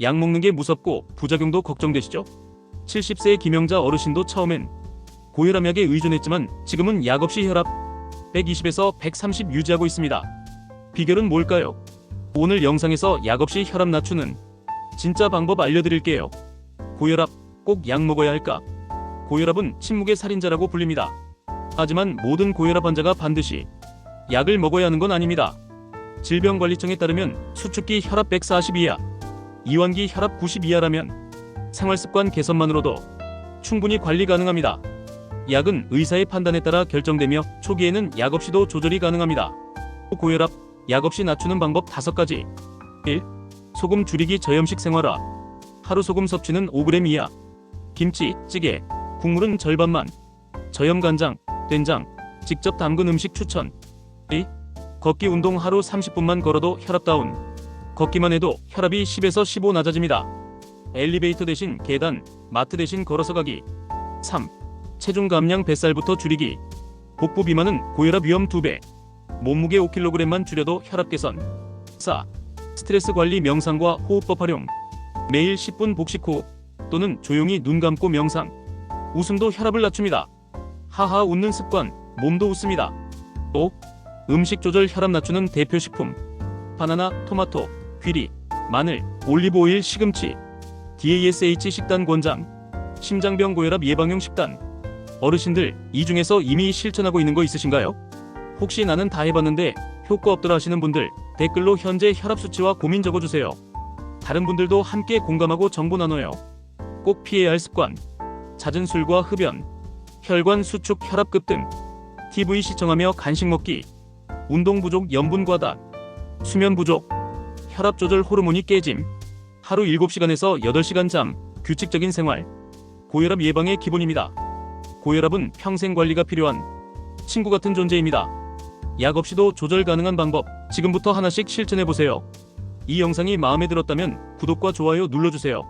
약 먹는 게 무섭고 부작용도 걱정되시죠? 70세의 김영자 어르신도 처음엔 고혈압약에 의존했지만 지금은 약 없이 혈압 120에서 130 유지하고 있습니다. 비결은 뭘까요? 오늘 영상에서 약 없이 혈압 낮추는 진짜 방법 알려드릴게요. 고혈압 꼭 약 먹어야 할까? 고혈압은 침묵의 살인자라고 불립니다. 하지만 모든 고혈압 환자가 반드시 약을 먹어야 하는 건 아닙니다. 질병관리청에 따르면 수축기 혈압 140 이하, 이완기 혈압 90 이하라면 생활습관 개선만으로도 충분히 관리 가능합니다. 약은 의사의 판단에 따라 결정되며 초기에는 약 없이도 조절이 가능합니다. 고혈압, 약 없이 낮추는 방법 5가지 1. 소금 줄이기 저염식 생활화 하루 소금 섭취는 5g 이하 김치, 찌개, 국물은 절반만 저염 간장, 된장, 직접 담근 음식 추천 2. 걷기 운동 하루 30분만 걸어도 혈압 다운 걷기만 해도 혈압이 10에서 15 낮아집니다. 엘리베이터 대신 계단, 마트 대신 걸어서 가기 3. 체중 감량 뱃살부터 줄이기 복부 비만은 고혈압 위험 2배 몸무게 5kg만 줄여도 혈압 개선 4. 스트레스 관리 명상과 호흡법 활용 매일 10분 복식 호흡 또는 조용히 눈 감고 명상 웃음도 혈압을 낮춥니다. 하하 웃는 습관 몸도 웃습니다. 또 음식 조절 혈압 낮추는 대표 식품 바나나, 토마토, 귀리, 마늘, 올리브 오일, 시금치 DASH 식단 권장 심장병 고혈압 예방용 식단 어르신들 이 중에서 이미 실천하고 있는 거 있으신가요? 혹시 나는 다 해봤는데 효과 없더라 하시는 분들 댓글로 현재 혈압 수치와 고민 적어주세요. 다른 분들도 함께 공감하고 정보 나눠요. 꼭 피해야 할 습관 잦은 술과 흡연 혈관 수축 혈압 급등 TV 시청하며 간식 먹기 운동 부족 염분 과다 수면 부족 혈압 조절 호르몬이 깨짐 하루 7시간에서 8시간 잠 규칙적인 생활 고혈압 예방의 기본입니다. 고혈압은 평생 관리가 필요한 친구 같은 존재입니다. 약 없이도 조절 가능한 방법 지금부터 하나씩 실천해 보세요. 이 영상이 마음에 들었다면 구독과 좋아요 눌러주세요.